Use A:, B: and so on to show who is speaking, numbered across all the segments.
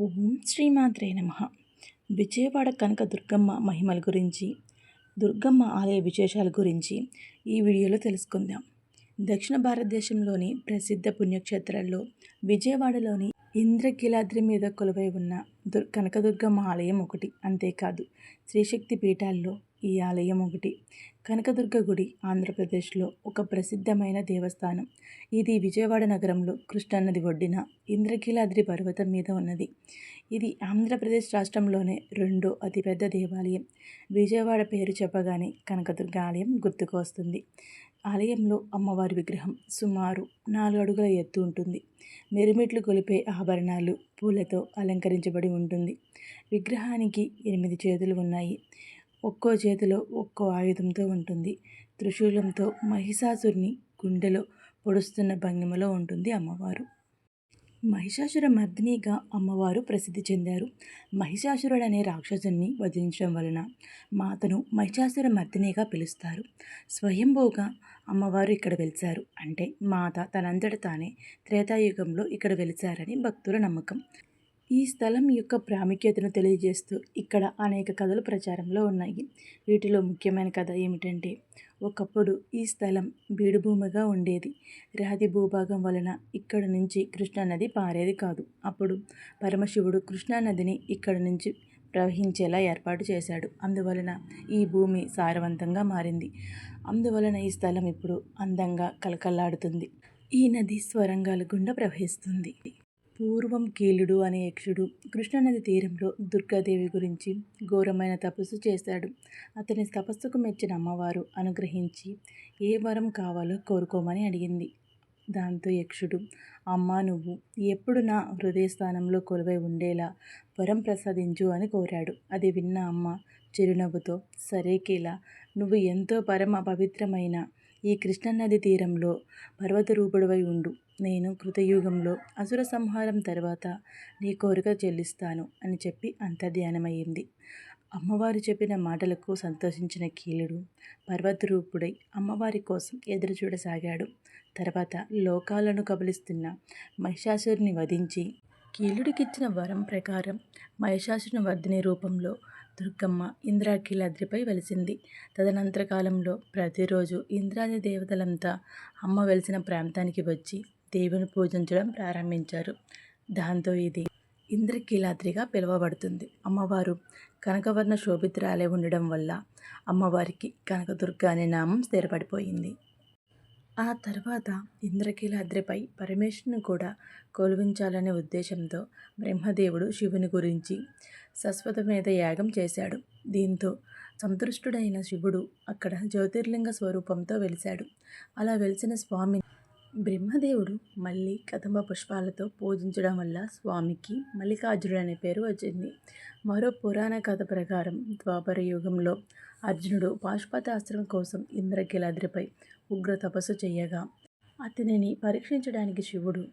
A: ఓం శ్రీమాత్రే నమ. విజయవాడ కనక దుర్గమ్మ మహిమల గురించి దుర్గమ్మ ఆలయ విశేషాల గురించి ఈ వీడియోలో తెలుసుకుందాం. దక్షిణ భారతదేశంలోని ప్రసిద్ధ పుణ్యక్షేత్రాల్లో విజయవాడలోని ఇంద్రకీలాద్రి మీద కొలువై ఉన్న దుర్ కనకదుర్గమ్మ ఆలయం ఒకటి. అంతేకాదు శ్రీశక్తి పీఠాల్లో ఈ ఆలయం ఒకటి. కనకదుర్గ గుడి ఆంధ్రప్రదేశ్లో ఒక ప్రసిద్ధమైన దేవస్థానం. ఇది విజయవాడ నగరంలో కృష్ణానది ఒడ్డిన ఇంద్రకీలాద్రి పర్వతం మీద ఉన్నది. ఇది ఆంధ్రప్రదేశ్ రాష్ట్రంలోనే రెండో అతిపెద్ద దేవాలయం. విజయవాడ పేరు చెప్పగానే కనకదుర్గ ఆలయం గుర్తుకు వస్తుంది. ఆలయంలో అమ్మవారి విగ్రహం సుమారు నాలుగు అడుగుల ఎత్తు ఉంటుంది. మెరుమెట్లు కొలిపే ఆభరణాలు పూలతో అలంకరించబడి ఉంటుంది. విగ్రహానికి ఎనిమిది చేతులు ఉన్నాయి. ఒక్కో చేతిలో ఒక్కో ఆయుధంతో ఉంటుంది. త్రిశూలంతో మహిషాసురుని గుండెలో పొడుస్తున్న భంగిమలో ఉంటుంది అమ్మవారు. మహిషాసుర మర్దినిగా అమ్మవారు ప్రసిద్ధి చెందారు. మహిషాసురుడు అనే రాక్షసుని వధించడం వలన మాతను మహిషాసుర మర్దినిగా పిలుస్తారు. స్వయంభూగా అమ్మవారు ఇక్కడ వెలిచారు అంటే మాత తనంతట తానే త్రేతాయుగంలో ఇక్కడ వెలిచారని భక్తుల నమ్మకం. ఈ స్థలం యొక్క ప్రాముఖ్యతను తెలియజేస్తూ ఇక్కడ అనేక కథలు ప్రచారంలో ఉన్నాయి. వీటిలో ముఖ్యమైన కథ ఏమిటంటే ఒకప్పుడు ఈ స్థలం బీడుభూమిగా ఉండేది. రాతి భూభాగం వలన ఇక్కడ నుంచి కృష్ణానది పారేది కాదు. అప్పుడు పరమశివుడు కృష్ణానదిని ఇక్కడ నుంచి ప్రవహించేలా ఏర్పాటు చేశాడు. అందువలన ఈ భూమి సారవంతంగా మారింది. అందువలన ఈ స్థలం ఇప్పుడు అందంగా కలకల్లాడుతుంది ఈ నది స్వరంగాల గుండా ప్రవహిస్తుంది. పూర్వం కీలుడు అనే యక్షుడు కృష్ణానది తీరంలో దుర్గాదేవి గురించి ఘోరమైన తపస్సు చేశాడు. అతని తపస్సుకు మెచ్చిన అమ్మవారు అనుగ్రహించి ఏ వరం కావాలో కోరుకోమని అడిగింది. దాంతో యక్షుడు అమ్మా నువ్వు ఎప్పుడు నా హృదయస్థానంలో కొలువై ఉండేలా వరం ప్రసాదించు అని కోరాడు. అది విన్న అమ్మ చిరునవ్వుతో సరే కీలా నువ్వు ఎంతో పరమ పవిత్రమైన ఈ కృష్ణానది తీరంలో పర్వతరూపుడవై ఉండు. నేను కృతయుగంలో అసుర సంహారం తర్వాత నీ కోరిక చెల్లిస్తాను అని చెప్పి అంతర్ధ్యానమయ్యింది. అమ్మవారు చెప్పిన మాటలకు సంతోషించిన కీలుడు పర్వతరూపుడై అమ్మవారి కోసం ఎదురు చూడసాగాడు తర్వాత లోకాలను కబలిస్తున్న మహిషాసురుని వధించి కీలుడికిచ్చిన వరం ప్రకారం మహిషాసురుని వర్ధిని రూపంలో దుర్గమ్మ ఇంద్రాకీలాద్రిపై వెలిసింది. తదనంతర కాలంలో ప్రతిరోజు ఇంద్రాది దేవతలంతా అమ్మ వెలిసిన ప్రాంతానికి వచ్చి దేవుని పూజించడం ప్రారంభించారు. దాంతో ఇది ఇంద్రకీలాద్రిగా పిలువబడుతుంది. అమ్మవారు కనకవర్ణ శోభిత్రాలే ఉండడం వల్ల అమ్మవారికి కనకదుర్గ అనే నామం స్థిరపడిపోయింది. ఆ తర్వాత ఇంద్రకీలాద్రిపై పరమేశ్వరుని కూడా కొలువించాలనే ఉద్దేశంతో బ్రహ్మదేవుడు శివుని గురించి మీద యాగం చేశాడు. దీంతో సంతృష్టుడైన శివుడు అక్కడ జ్యోతిర్లింగ స్వరూపంతో వెలిశాడు. అలా వెలిసిన స్వామి బ్రహ్మదేవుడు మళ్ళీ కదంబ పుష్పాలతో పూజించడం వల్ల స్వామికి మల్లికార్జునుడు అనే పేరు వచ్చింది. మరో పురాణ కథ ప్రకారం ద్వాపర యుగంలో అర్జునుడు పాశుపతాస్త్రం కోసం ఇంద్రకీలాద్రిపై ఉగ్ర తపస్సు చేయగా అతనిని పరీక్షించడానికి శివుడు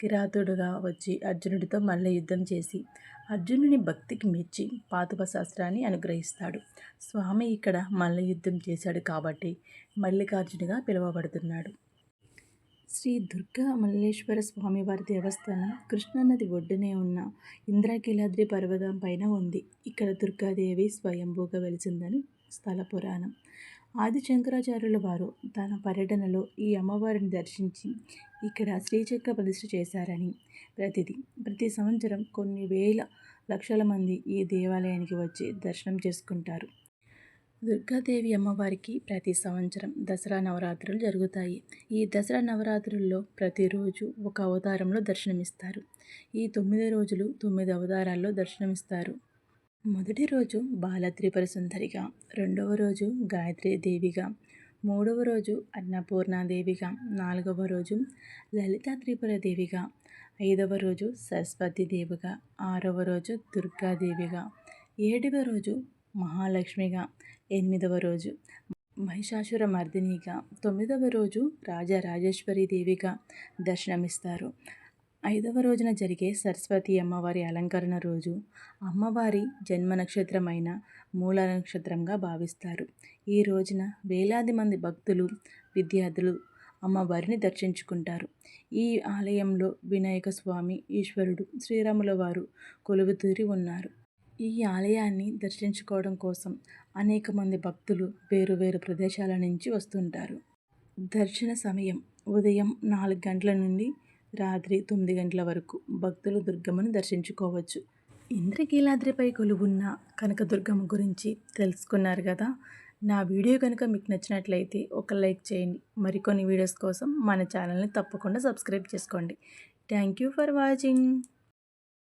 A: కిరాతుడుగా వచ్చి అర్జునుడితో మల్ల యుద్ధం చేసి అర్జునుని భక్తికి మెచ్చి పాతుప శాస్త్రాన్ని అనుగ్రహిస్తాడు. స్వామి ఇక్కడ మల్ల యుద్ధం చేశాడు కాబట్టి మల్లికార్జునిగా పిలువబడుతున్నాడు. శ్రీ దుర్గా మల్లేశ్వర స్వామివారి దేవస్థానం కృష్ణానది ఒడ్డునే ఉన్న ఇంద్రకీలాద్రి పర్వతం పైన ఉంది. ఇక్కడ దుర్గాదేవి స్వయంభూగా వెలిసిందని స్థల పురాణం. ఆది శంకరాచార్యుల వారు తన పర్యటనలో ఈ అమ్మవారిని దర్శించి ఇక్కడ శ్రీచక్ర ప్రతిష్ఠ చేశారని ప్రతిది. ప్రతి సంవత్సరం కొన్ని వేల లక్షల మంది ఈ దేవాలయానికి వచ్చి దర్శనం చేసుకుంటారు. దుర్గాదేవి అమ్మవారికి ప్రతి సంవత్సరం దసరా నవరాత్రులు జరుగుతాయి. ఈ దసరా నవరాత్రుల్లో ప్రతిరోజు ఒక అవతారంలో దర్శనమిస్తారు. ఈ తొమ్మిది రోజులు తొమ్మిది అవతారాల్లో దర్శనమిస్తారు. మొదటి రోజు బాల త్రిపుర సుందరిగా రెండవ రోజు గాయత్రి దేవిగా మూడవ రోజు అన్నపూర్ణాదేవిగా నాలుగవ రోజు లలితా త్రిపుర దేవిగా ఐదవ రోజు సరస్వతి దేవిగా ఆరవ రోజు దుర్గాదేవిగా ఏడవ రోజు మహాలక్ష్మిగా ఎనిమిదవ రోజు. మహిషాసుర మర్దినిగా తొమ్మిదవ రోజు రాజరాజేశ్వరి దేవిగా దర్శనమిస్తారు. ఐదవ రోజున జరిగే సరస్వతి అమ్మవారి అలంకరణ రోజు. అమ్మవారి జన్మ నక్షత్రమైన మూల నక్షత్రంగా భావిస్తారు. ఈ రోజున వేలాది మంది భక్తులు విద్యార్థులు అమ్మవారిని దర్శించుకుంటారు. ఈ ఆలయంలో వినాయక స్వామి ఈశ్వరుడు శ్రీరాముల వారు కొలువుతూరి ఉన్నారు. ఈ ఆలయాన్ని దర్శించుకోవడం కోసం అనేక మంది భక్తులు వేరు వేరు ప్రదేశాల నుంచి వస్తుంటారు. దర్శన సమయం ఉదయం నాలుగు గంటల నుండి రాత్రి తొమ్మిది గంటల వరకు భక్తులు దుర్గమ్మను దర్శించుకోవచ్చు. ఇంద్రకీలాద్రిపై కొలువున్న కనకదుర్గమ్మ గురించి తెలుసుకున్నారు కదా? నా వీడియో కనుక మీకు నచ్చినట్లయితే ఒక లైక్ చేయండి. మరికొన్ని వీడియోస్ కోసం మన ఛానల్ని తప్పకుండా సబ్స్క్రైబ్ చేసుకోండి. Thank you for watching.